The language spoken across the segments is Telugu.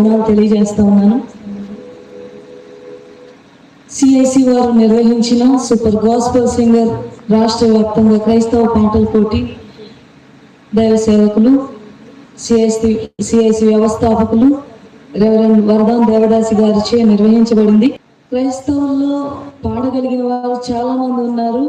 వందనాలు తెలియజేస్తా ఉన్నాను. సిఐసి వారు నిర్వహించిన సూపర్ గాస్పల్ సింగర్ రాష్ట్ర వ్యాప్తంగా క్రైస్తవ పాటల పోటీ దైవ సేవకులు సిఐసి సిఐసి వ్యవస్థాపకులు రెవరెండ్ వరదాన్ దేవదాసి గారిచే నిర్వహించబడింది. క్రైస్తవుల్లో పాడగలిగిన వారు చాలా మంది ఉన్నారు.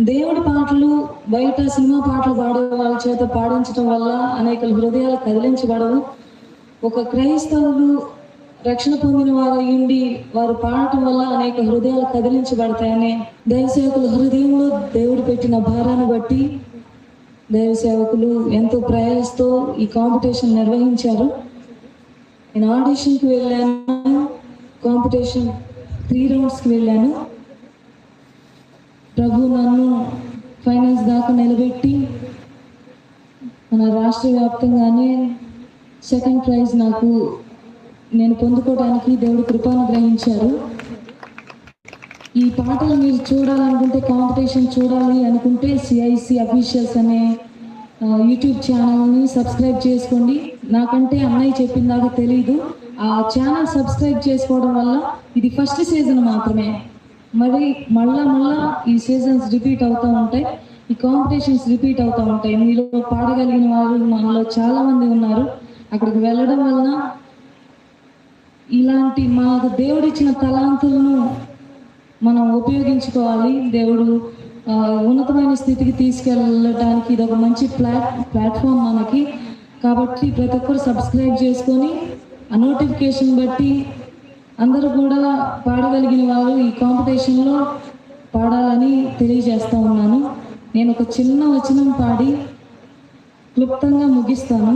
దేవుడి పాటలు బయట సినిమా పాటలు పాడే వాళ్ళ చేత పాడించడం వల్ల అనేక హృదయాలు కదిలించబడవు. ఒక క్రైస్తవులు రక్షణ పొందిన వారు అయ్యుండి వారు పాడటం వల్ల అనేక హృదయాలు కదిలించబడతాయని దైవసేవకుల హృదయంలో దేవుడు పెట్టిన భారాన్ని బట్టి దైవ సేవకులు ఎంతో ప్రయాసతో ఈ కాంపిటీషన్ నిర్వహించారు. నేను ఆడిషన్కి వెళ్ళాను కాంపిటీషన్ త్రీ రౌండ్స్కి వెళ్ళాను. ప్రభు నన్ను ఫైనల్స్ దాకా నిలబెట్టి మన రాష్ట్ర వ్యాప్తంగానే సెకండ్ ప్రైజ్ నాకు నేను పొందుకోవడానికి దేవుడు కృపను గ్రహించారు. ఈ పాటలు మీరు చూడాలనుకుంటే కాంపిటీషన్ చూడాలి అనుకుంటే సిఐసి అఫీషియల్స్ అనే యూట్యూబ్ ఛానల్ని సబ్స్క్రైబ్ చేసుకోండి. నాకంటే అన్నయ్య చెప్పిన దాకా తెలీదు. ఆ ఛానల్ సబ్స్క్రైబ్ చేసుకోవడం వల్ల ఇది ఫస్ట్ సీజన్ మాత్రమే. మరి మళ్ళా మళ్ళా ఈ సీజన్స్ రిపీట్ అవుతూ ఉంటాయి. ఈ కాంపిటీషన్స్ రిపీట్ అవుతూ ఉంటాయి. మీలో పాడగలిగిన వారు మనలో చాలా మంది ఉన్నారు. అక్కడికి వెళ్ళడం వలన ఇలాంటి మాకు దేవుడిచ్చిన తలాంతులను మనం ఉపయోగించుకోవాలి. దేవుడు ఉన్నతమైన స్థితికి తీసుకెళ్ళడానికి ఇది ఒక మంచి ప్లాట్ ప్లాట్ఫామ్ మనకి. కాబట్టి ప్రతి ఒక్కరు సబ్స్క్రైబ్ చేసుకొని ఆ నోటిఫికేషన్ బట్టి అందరూ కూడా పాడగలిగిన వారు ఈ కాంపిటీషన్లో పాడాలని తెలియజేస్తూ ఉన్నాను. నేను ఒక చిన్న వచనం పాడి క్లుప్తంగా ముగిస్తాను.